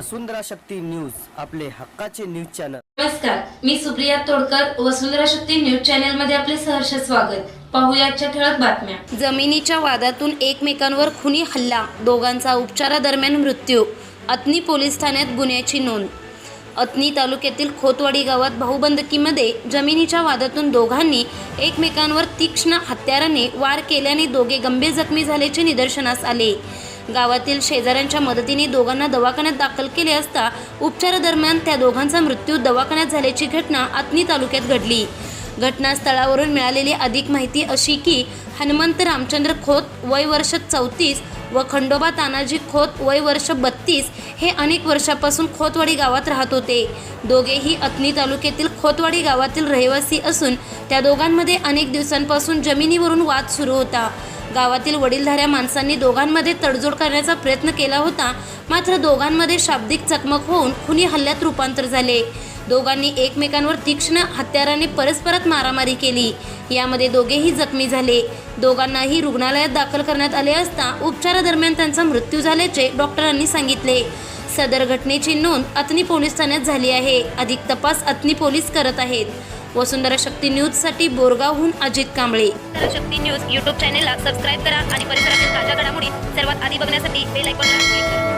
वसुंधरा Shakti news आपले हक्काचे news channel. नमस्कार मी सुप्रिया तोडकर वसुंधरा शक्ती न्यूज चॅनलमध्ये आपले सहर्ष स्वागत. पाहूया आजच्या ठळक बातम्या. जमिनीच्या वादातून एकमेकांवर खुनी हल्ला दोघांचा उपचारादरम्यान मृत्यू अतनी पोलीस ठाण्यात गुन्ह्याची नोंद. अतनी तालुक्यातील खोतवाडी गावात भाऊबंदकीमध्ये जमिनीच्या वादातून दोघांनी एकमेकांवर तीक्ष्ण हत्याराने वार केल्याने दोघे गंभीर जखमी झाल्याचे निदर्शनास आले. गावातील शेजाऱ्यांच्या मदतीने दोघांना दवाखान्यात दाखल केले असता उपचारादरम्यान त्या दोघांचा मृत्यू दवाखान्यात झाल्याची घटना आतनी तालुक्यात घडली. घटनास्थळावरून मिळालेली अधिक माहिती अशी की हनुमंत रामचंद्र खोत वय वर्ष चौतीस व खंडोबा तानाजी खोत वय वर्ष बत्तीस हे अनेक वर्षापासून खोतवाडी गावात राहत होते. दोघेही अतनी तालुक्यातील खोतवाडी गावातील रहिवासी असून त्या दोघांमध्ये अनेक दिवसांपासून जमिनीवरून वाद सुरू होता. गावातील वडीलधाऱ्या माणसांनी दोघांमध्ये तडजोड करण्याचा प्रयत्न केला होता. मात्र दोघांमध्ये शाब्दिक चकमक होऊन खुनी हल्ल्यात रूपांतर झाले. दोघांनी एकमेकांवर तीक्ष्ण हत्याराने परस्परात मारामारी केली. यामध्ये दोघेही जखमी झाले. दोघांनाही रुग्णालयात दाखल करण्यात आले असता उपचारादरम्यान त्यांचा मृत्यू झाल्याचे डॉक्टरांनी सांगितले. सदर घटनेची नोंद अतनी पोलीस ठाण्यात झाली आहे. अधिक तपास अतनी पोलीस करत आहेत. वसुंधरा शक्ती न्यूजसाठी बोरगावहून अजित कांबळे. वसुंधरा शक्ती न्यूज यूट्यूब चॅनेलला सबस्क्राईब करा आणि परिसरातील ताज्या घडामोडी सर्वात आधी बघण्यासाठी बेल आयकॉनला क्लिक करा.